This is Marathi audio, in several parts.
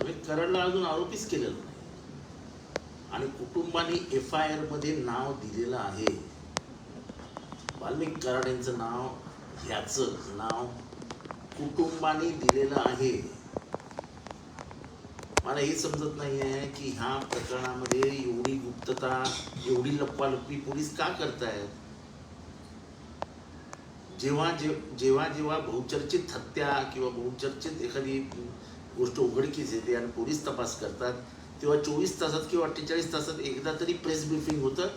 वाल्मिक करणला अजून आरोपीच केलेला नाही. आणि कुटुंबाने एफ आय आरमध्ये नाव दिलेलं आहे. वाल्मिक कराड यांचं नाव ह्याचं नाव कुटुंबाने दिलेलं आहे. मला हे समजत नाही आहे की ह्या प्रकरणामध्ये एवढी गुप्तता एवढी लप्पालप्पी पोलीस का करतायत? जेव्हा जे जेव्हा जेव्हा बहुचर्चित हत्या किंवा बहुचर्चित एखादी गोष्ट उघडकीस येते आणि पोलीस तपास करतात तेव्हा चोवीस तासात किंवा अठ्ठेचाळीस तासात एकदा तरी प्रेस ब्रिफिंग होतं.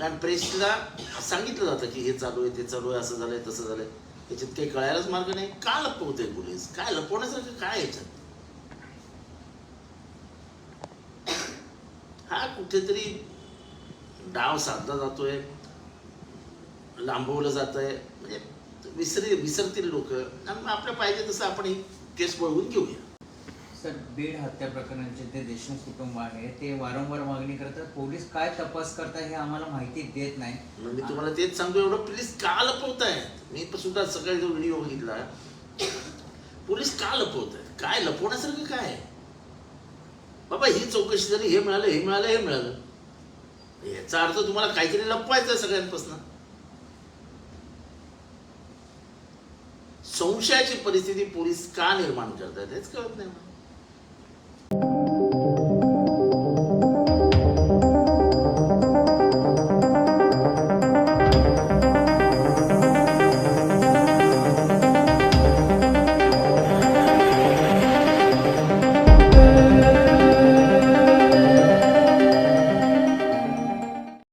आणि प्रेसला सांगितलं जातं की हे चालू आहे ते चालू आहे असं झालंय तसं झालंय. याच्यात काही कळायलाच मार्ग नाही. का लपवते पोलीस? काय लपवण्यासारखं काय याच्यात? हा कुठेतरी डाव साधला जातोय लांबवलं जात आहे म्हणजे विसरी विसरतील लोक. आणि आपल्या पाहिजे तसं आपण ही केस वळवून घेऊया. सर बीड हत्या प्रकरणाचे जे देशमुख कुटुंब आहे ते वारंवार मागणी करतात. पोलीस काय तपास करतात हे आम्हाला माहिती देत नाही. मी तुम्हाला तेच सांगतो एवढं. पोलीस का लपवतायत मी पण सुद्धा सकाळी जो व्हिडिओ बघितला पोलीस का लपवत आहेत? काय? लपवण्यासारखं काय? आहे? बाबा ही चौकशी झाली हे मिळालं हे मिळालं हे मिळालं. याचा अर्थ तुम्हाला काहीतरी लपवायचं आहे सगळ्यांपासून. संशयाची परिस्थिती पोलीस का निर्माण करतात हेच कळत नाही